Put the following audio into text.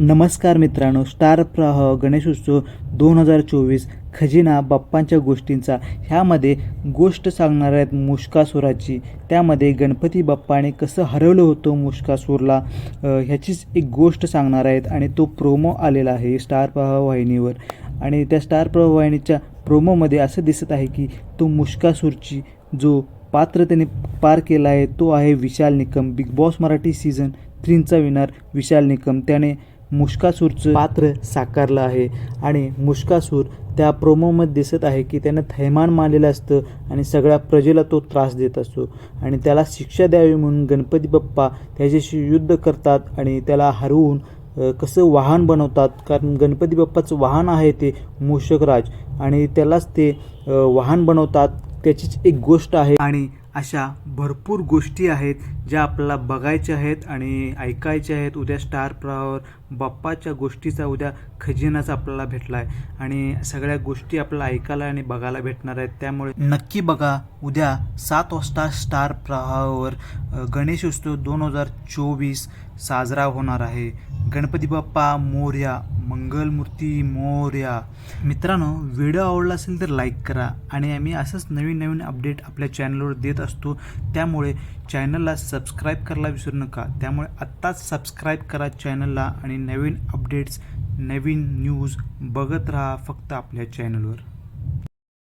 नमस्कार मित्रांनो स्टार प्रवाह गणेशोत्सव दोन हजार चोवीस खजिना बाप्पांच्या गोष्टींचा. ह्यामध्ये गोष्ट सांगणार आहेत मुष्कासुराची. त्यामध्ये गणपती बाप्पाने कसं हरवलं होतं मुष्कासूरला ह्याचीच एक गोष्ट सांगणार आहेत आणि तो प्रोमो आलेला आहे स्टार प्रवाह वाहिनीवर. आणि त्या स्टार प्रवाह वाहिनीच्या प्रोमोमध्ये असं दिसत आहे की तो मुष्कासूरची जो पात्र त्याने पार केला आहे तो आहे Vishal Nikam. Bigg Boss Marathi season थ्रींचा winner Vishal Nikam. त्याने मुष्कासूरचं पात्र साकारलं आहे. आणि मुष्कासूर त्या प्रोमोमध्ये दिसत आहे की त्यानं थैमान मानलेलं असतं आणि सगळ्या प्रजेला तो त्रास देत असतो. आणि त्याला शिक्षा द्यावी म्हणून गणपती बाप्पा त्याच्याशी युद्ध करतात आणि त्याला हरवून कसं वाहन बनवतात. कारण गणपती बाप्पाचं वाहन आहे ते मूषकराज आणि त्यालाच ते वाहन बनवतात. त्याचीच एक गोष्ट आहे. आणि अशा भरपूर गोष्टी आहेत ज्या आपल्याला बघायच्या आहेत आणि ऐकायच्या आहेत. उद्या स्टार प्रवाहावर बाप्पाच्या गोष्टीचा उद्या खजिनाचा आपल्याला भेटला आहे आणि सगळ्या गोष्टी आपल्याला ऐकायला आणि बघायला भेटणार आहेत. त्यामुळे नक्की बघा उद्या सात वाजता स्टार प्रवाहावर गणेश उत्सव दोन हजार चोवीस साजरा होणार आहे. गणपती बाप्पा मोर्या मंगलमूर्ती मोर्या मित्रांनो व्हिडिओ आवडला असेल तर लाईक करा. आणि आम्ही असंच नवीन नवीन अपडेट आपल्या चॅनलवर देत असतो. त्यामुळे चॅनलला सबस्क्राईब करायला विसरू नका. त्यामुळे आत्ताच सबस्क्राईब करा चॅनलला आणि नवीन अपडेट्स नवीन न्यूज बघत राहा फक्त आपल्या चॅनलवर